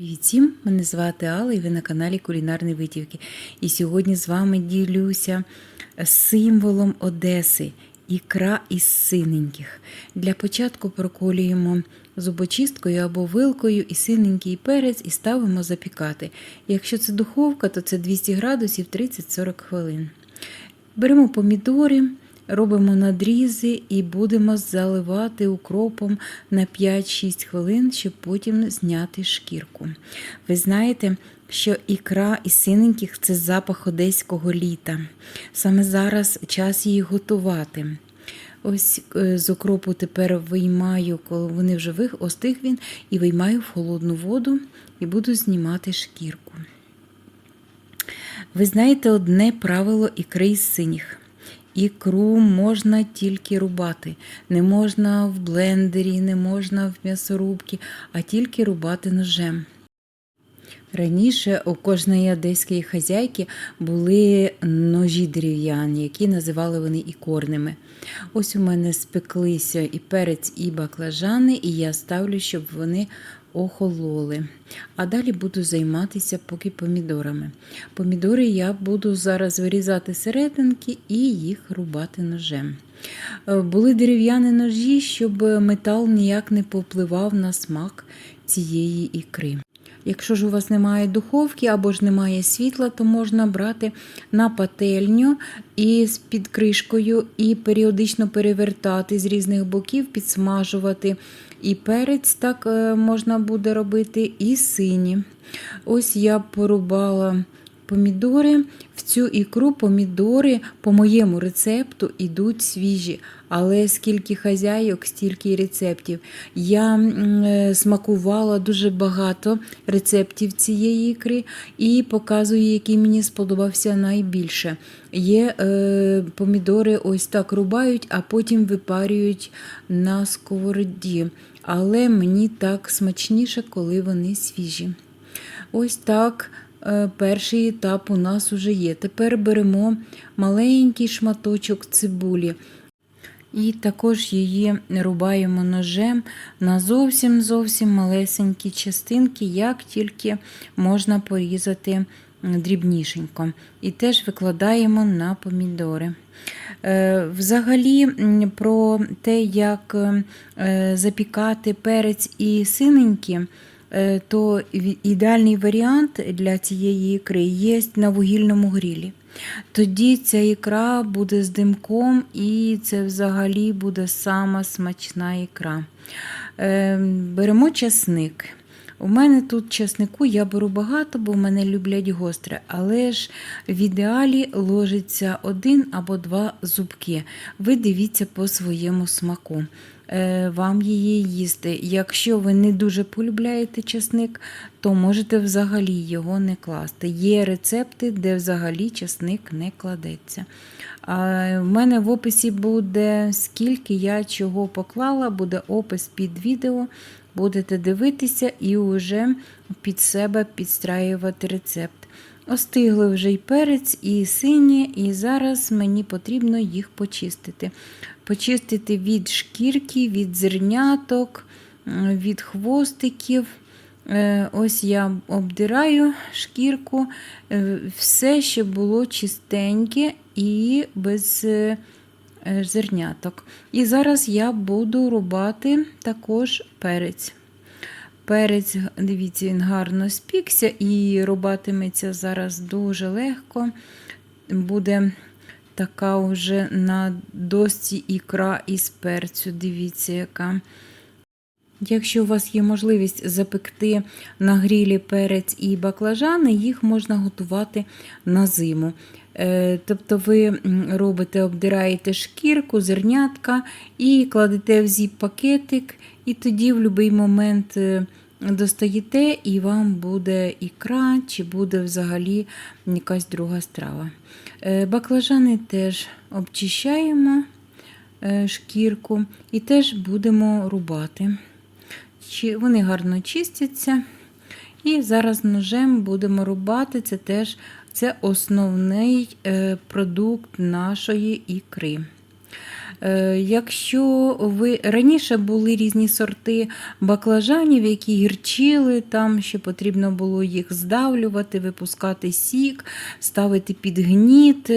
Привіт всім! Мене звати Алла і ви на каналі Кулінарні Витівки. І сьогодні з вами ділюся символом Одеси ікра із синеньких. Для початку проколюємо зубочисткою або вилкою і синенький перець і ставимо запікати. Якщо це духовка, то це 200 градусів 30-40 хвилин. Беремо помідори, робимо надрізи і будемо заливати укропом на 5-6 хвилин, щоб потім зняти шкірку. Ви знаєте, що ікра із синеньких це запах одеського літа. Саме зараз час її готувати. Ось е, з окропу тепер виймаю, коли вони вже остиг він, і виймаю в холодну воду і буду знімати шкірку. Ви знаєте одне правило ікри із синіх. Ікру можна тільки рубати. Не можна в блендері, не можна в м'ясорубці, а тільки рубати ножем. Раніше у кожної одеської хазяйки були ножі дерев'яні, які називали вони ікорними. Ось у мене спеклися і перець, і баклажани, і я ставлю, щоб вони охололи. А далі буду займатися поки помідорами. Помідори я буду зараз вирізати серединки і їх рубати ножем. Е, Були дерев'яні ножі, щоб метал ніяк не попливав на смак цієї ікри. Якщо ж у вас немає духовки або ж немає світла, то можна брати на пательню і з під кришкою і періодично перевертати з різних боків, підсмажувати. І перець так е, можна буде робити, і сині. Ось я порубала помідори. В цю ікру помідори по моєму рецепту йдуть свіжі, але скільки хазяйок, стільки й рецептів. Я е, смакувала дуже багато рецептів цієї ікри і показую, який мені сподобався найбільше. Є е, помідори ось так рубають, а потім випарюють на сковороді. Але мені так смачніше, коли вони свіжі. Ось так е, перший етап у нас уже є. Тепер беремо маленький шматочок цибулі. І також її рубаємо ножем на зовсім зовсім малесенькі частинки, як тільки можна порізати дрібнішенько. І теж викладаємо на помідори. Е, Взагалі, про те, як е, запікати перець і синенькі, е, то ідеальний варіант для цієї ікри є на вугільному грілі. Тоді ця ікра буде з димком, і це взагалі буде сама смачна ікра. Е, Беремо часник. У мене тут часнику я беру багато, бо в мене люблять гостре, але ж в ідеалі ложиться один або два зубки. Ви дивіться по своєму смаку. Е, Вам її їсти. Якщо ви не дуже полюбляєте часник, то можете взагалі його не класти. Є рецепти, де взагалі часник не кладеться. В мене в описі буде скільки я чого поклала, буде опис під відео. Будете дивитися і вже під себе підстраювати рецепт. Остигли вже й перець, і сині, і зараз мені потрібно їх почистити. Почистити від шкірки, від зерняток, від хвостиків. Е, Ось я обдираю шкірку, е, все, що було чистеньке і без е, е, зерняток. І зараз я буду рубати також перець. Перець, дивіться, він гарно спікся і рубатиметься зараз дуже легко. Буде така вже на досці ікра із перцю. Дивіться, яка. Якщо у вас є можливість запекти на грілі перець і баклажани, їх можна готувати на зиму. Е, Тобто ви робите, обдираєте шкірку, зернятка і кладете в зіп-пакетик, і тоді в будь-який момент достаєте, і вам буде ікра, чи буде взагалі якась друга страва. Е, Баклажани теж обчищаємо е, шкірку і теж будемо рубати. Вони гарно чистяться. І зараз ножем будемо рубати. Це теж це основний е, продукт нашої ікри. Е, Якщо ви раніше були різні сорти баклажанів, які гірчили, там ще потрібно було їх здавлювати, випускати сік, ставити під гніт,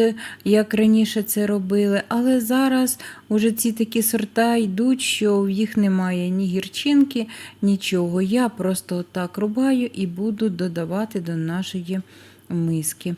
як раніше це робили. Але зараз уже ці такі сорта йдуть, що в їх немає ні гірчинки, нічого. Я просто так рубаю і буду додавати до нашої миски.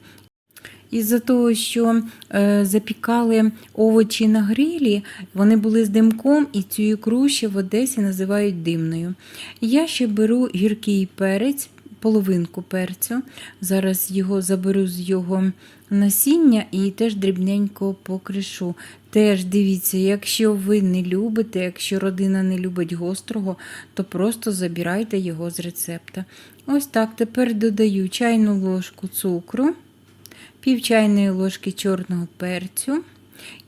Із-за того, що е, запікали овочі на грилі, вони були з димком, і цю ікру ще в Одесі називають димною. Я ще беру гіркий перець, половинку перцю. Зараз його заберу з його насіння і теж дрібненько покришу. Теж дивіться, якщо ви не любите, якщо родина не любить гострого, то просто забирайте його з рецепта. Ось так. Тепер додаю чайну ложку цукру пів чайної ложки чорного перцю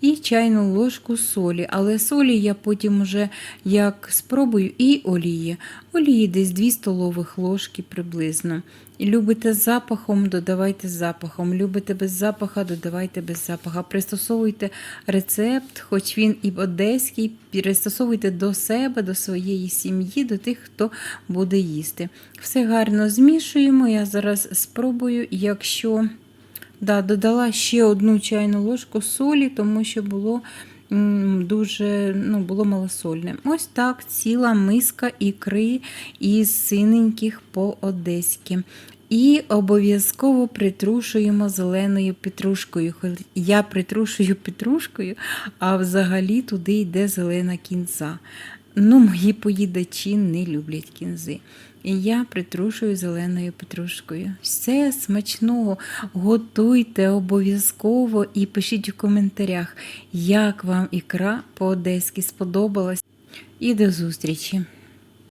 і чайну ложку солі. Але солі я потім вже як спробую і олії. Олії десь 2 столових ложки приблизно. Любите з запахом, додавайте з запахом. Любите без запаха, додавайте без запаха. Пристосовуйте рецепт, хоч він і одеський, пристосовуйте до себе, до своєї сім'ї, до тих, хто буде їсти. Все гарно змішуємо. Я зараз спробую, якщо. Да, додала ще одну чайну ложку солі, тому що було дуже ну, було малосольне. Ось так ціла миска ікри із синеньких по-одеськи. І обов'язково притрушуємо зеленою петрушкою. Я притрушую петрушкою, а взагалі туди йде зелена кінза. Ну, мої поїдачі не люблять кінзи. І я притрушую зеленою петрушкою. Все смачного готуйте обов'язково і пишіть у коментарях, як вам ікра по-одеськи сподобалась. І до зустрічі!